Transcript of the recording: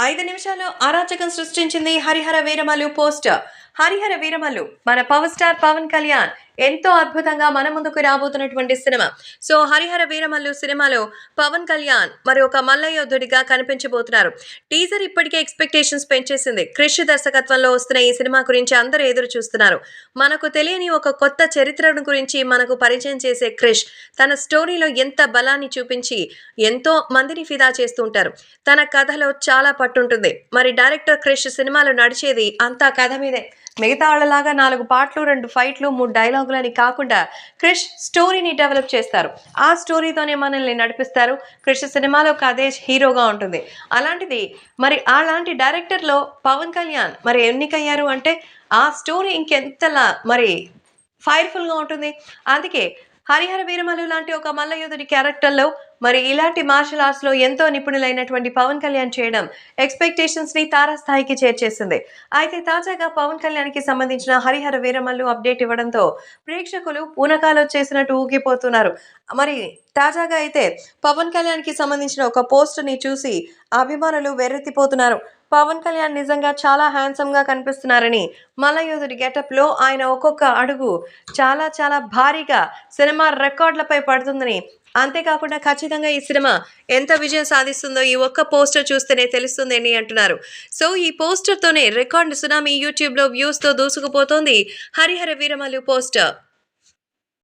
ఐదు నిమిషాల్లో అరాచకం సృష్టించింది హరిహర వీరమలు పోస్టర్. హరిహర వీరమలు మన పవర్ స్టార్ పవన్ కళ్యాణ్. ఎంతో అద్భుతంగా మన ముందుకు రాబోతున్నటువంటి సినిమా. సో హరిహర వీరమల్లు సినిమాలో పవన్ కళ్యాణ్ మరి ఒక మల్లయోధుడిగా కనిపించబోతున్నారు. టీజర్ ఇప్పటికే ఎక్స్పెక్టేషన్స్ పెంచేసింది. క్రిష్ దర్శకత్వంలో వస్తున్న ఈ సినిమా గురించి అందరూ ఎదురు చూస్తున్నారు. మనకు తెలియని ఒక కొత్త చరిత్రను గురించి మనకు పరిచయం చేసే క్రిష్ తన స్టోరీలో ఎంత బలాన్ని చూపించి ఎంతో మందిని ఫిదా చేస్తూ ఉంటారు. తన కథలో చాలా పట్టుంటుంది. మరి డైరెక్టర్ క్రిష్ సినిమాలో నడిచేది అంతా కథ మీదే. మిగతా వాళ్ళలాగా నాలుగు పాటలు రెండు ఫైట్లు మూడు డైలాగులు అని కాకుండా క్రిష్ స్టోరీని డెవలప్ చేస్తారు. ఆ స్టోరీతోనే మనల్ని నడిపిస్తారు. క్రిష్ సినిమాలో కదే హీరోగా ఉంటుంది. అలాంటిది మరి అలాంటి డైరెక్టర్లో పవన్ కళ్యాణ్ మరి ఎన్నికయ్యారు అంటే ఆ స్టోరీ ఇంకెంతలా మరి ఫైర్ఫుల్గా ఉంటుంది. అందుకే హరిహర వీరమలు లాంటి ఒక మల్లయోధుడి క్యారెక్టర్లో మరి ఇలాంటి మార్షల్ ఆర్ట్స్లో ఎంతో నిపుణులైనటువంటి పవన్ కళ్యాణ్ చేయడం ఎక్స్పెక్టేషన్స్ని తారాస్థాయికి చేర్చేసింది. అయితే తాజాగా పవన్ కళ్యాణ్కి సంబంధించిన హరిహర వీరమల్లు అప్డేట్ ఇవ్వడంతో ప్రేక్షకులు పూనకాలు వచ్చేసినట్టు ఊగిపోతున్నారు. మరి తాజాగా అయితే పవన్ కళ్యాణ్కి సంబంధించిన ఒక పోస్ట్ని చూసి అభిమానులు వెర్రెత్తిపోతున్నారు. పవన్ కళ్యాణ్ నిజంగా చాలా హ్యాండ్సమ్గా కనిపిస్తున్నారని మలయోధుడి గెటప్లో ఆయన ఒక్కొక్క అడుగు చాలా చాలా భారీగా సినిమా రికార్డులపై పడుతుందని అంతేకాకుండా ఖచ్చితంగా ఈ సినిమా ఎంత విజయం సాధిస్తుందో ఈ ఒక్క పోస్టర్ చూస్తేనే తెలుస్తుందని అంటున్నారు. సో ఈ పోస్టర్తోనే రికార్డు సునామీ యూట్యూబ్లో వ్యూస్తో దూసుకుపోతోంది హరిహర వీరమలు పోస్టర్.